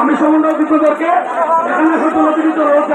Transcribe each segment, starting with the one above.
আমি সমন্বয় বিদ্যুৎকে এখানে অতিরিক্ত রয়েছে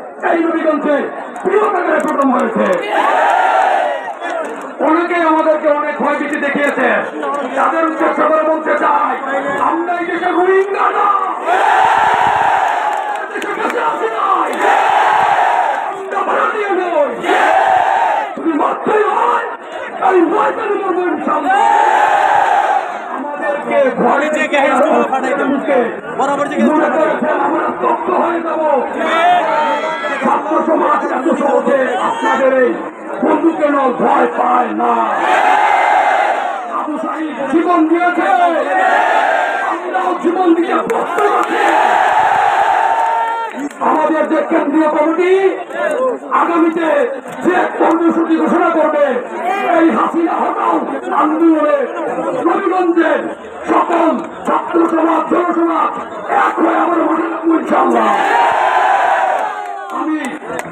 এই নবীগঞ্জে প্রিয়নগরে প্রথম হয়েছে? অনেকে আমাদেরকে অনেক ভয়ভীতি দেখিয়েছে। তাদের উদ্দেশ্য করে বলতে চাই, আমরা এই দেশে রোহিঙ্গা না দেশে বেঁচে আছি নাই। মরবো ইনশাআল্লাহ। আমাদেরকে ঘরে থেকে বরাবর মনে করেছেন আমরা তপ্ত হয়ে যাব। ছাত্র সমাজ এত সহজে আপনাদের এই বন্ধুকে নয় ভয় পায় না। আবু সাহিদ জীবন দিয়েছে। আমরাও জীবন দিয়ে আমাদের যে কেন্দ্রীয় কমিটি আগামীতে যে কর্মসূচি ঘোষণা করবে এই হাসিনা হটাও আন্দোলনে ছাত্র আমার মনে রাখব ইনশাল্লাহ আমি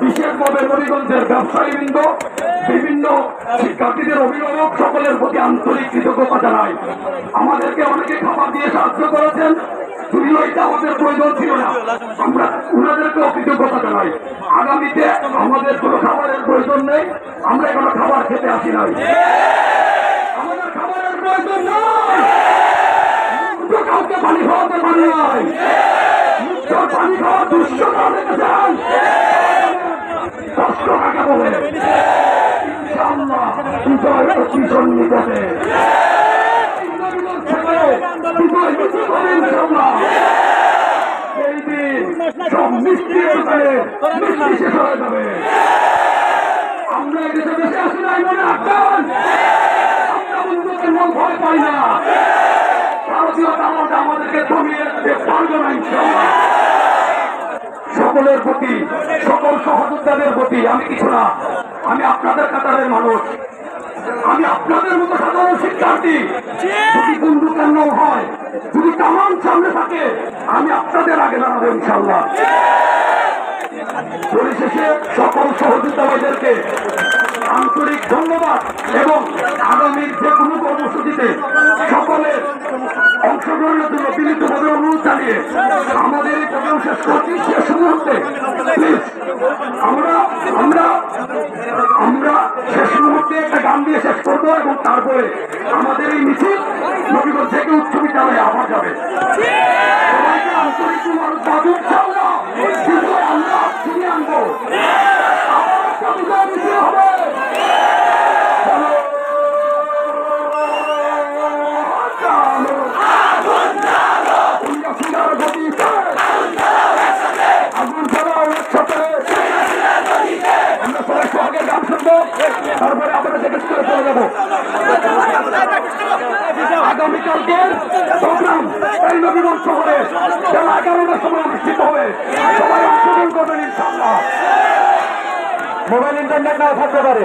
বিশেষভাবে নবীগঞ্জের ব্যবসায়ী বৃন্দ বিভিন্ন শিক্ষার্থীদের অভিভাবক সকলের প্রতি আন্তরিক কৃতজ্ঞতা জানাই। আমাদেরকে অনেকে খাবার দিয়ে সাহায্য করেছেন এটা আমাদের প্রয়োজন ছিল না। আমরা ওনাদেরকেও কৃতজ্ঞতা জানাই। আগামীতে আমাদের কোনো খাবারের প্রয়োজন নেই, আমরা কোনো খাবার খেতে আসি নাই। আমাদের খাবারের প্রয়োজন নয়। বিজয় বিজয় হবে ইনশাআল্লাহ না ভারতীয় আমাদেরকে রাখতে পারবে না ইনশাআল্লাহ সকলের প্রতি সকল প্রতি আমি কিছু না। আমি আপনাদের কাতারের মানুষ। আমি আপনাদের মতো সাধারণ শিক্ষার্থী। যদি বন্ধু কেন হয়, যদি কামান সামনে থাকে, আমি আপনাদের আগে দাঁড়াবো ইনশাল্লাহ পরিশেষে সকল সহযোদ্ধা ভাইদেরকে আন্তরিক ধন্যবাদ এবং আগামীর যে কোনো কর্মসূচিতে সকলের অংশগ্রহণের জন্য অনুরোধ জানিয়ে আমাদের এই প্রোগ্রাম শেষ করছি। শেষ মুহূর্তে আমরা আমরা আমরা শেষ মুহূর্তে একটা গান দিয়ে শেষ করব এবং তারপরে আমাদের এই মিছিল নবীগঞ্জ থেকে উচ্চ বিদ্যালয়ে আবার যাবে। আন্তরিক মানুষ বাবু আমরা আনব আবার একটা বিজয় মিছিল হবে চলো। চলো। উল্কা ফুলার গতিতে। আগুন জ্বালাও একসাথে। আমরা সবাই সোহাগের গান শুনব তারপরে আমরা সেকেন্ড করে চলে যাব আগামীকালকের প্রোগ্রাম এই নবীগঞ্জ শহরে বেলা এগারোটার সময় অনুষ্ঠিত হবে। সবাই অংশগ্রহণ করবেন ইনশাল্লাহ মোবাইল ইন্টারনেট না থাকতে পারে।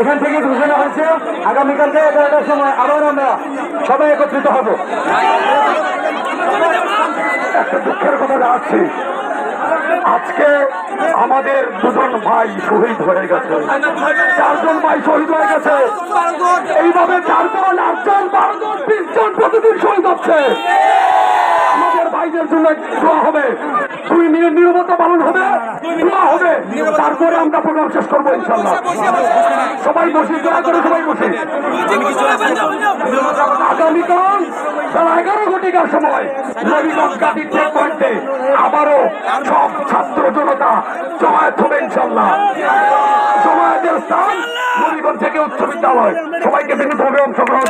এখান থেকে ঘোষণা হয়েছে আগামীকালকে এগারোটার সময় আবার আমরা সবাই একত্রিত হব। একটা দুঃখের কথা জানাচ্ছি আজকে আমাদের দুজন ভাই শহীদ হয়ে গেছে। চারজন ভাই শহীদ হয়ে গেছে। এইভাবে চারজন প্রতিদিন শহীদ হচ্ছে তারপরে আমরা প্রোগ্রাম শেষ করব ইনশাল্লাহ সবাই বসে করে সবাই বসে। আগামীকাল সময় আবারও সব ছাত্র জনতা জমায়েত হবে ইনশাল্লাহ জমায়েতের স্থান নবীগঞ্জ থেকে উচ্চ বিদ্যালয়। সবাইকে বিনীতভাবে অংশগ্রহণ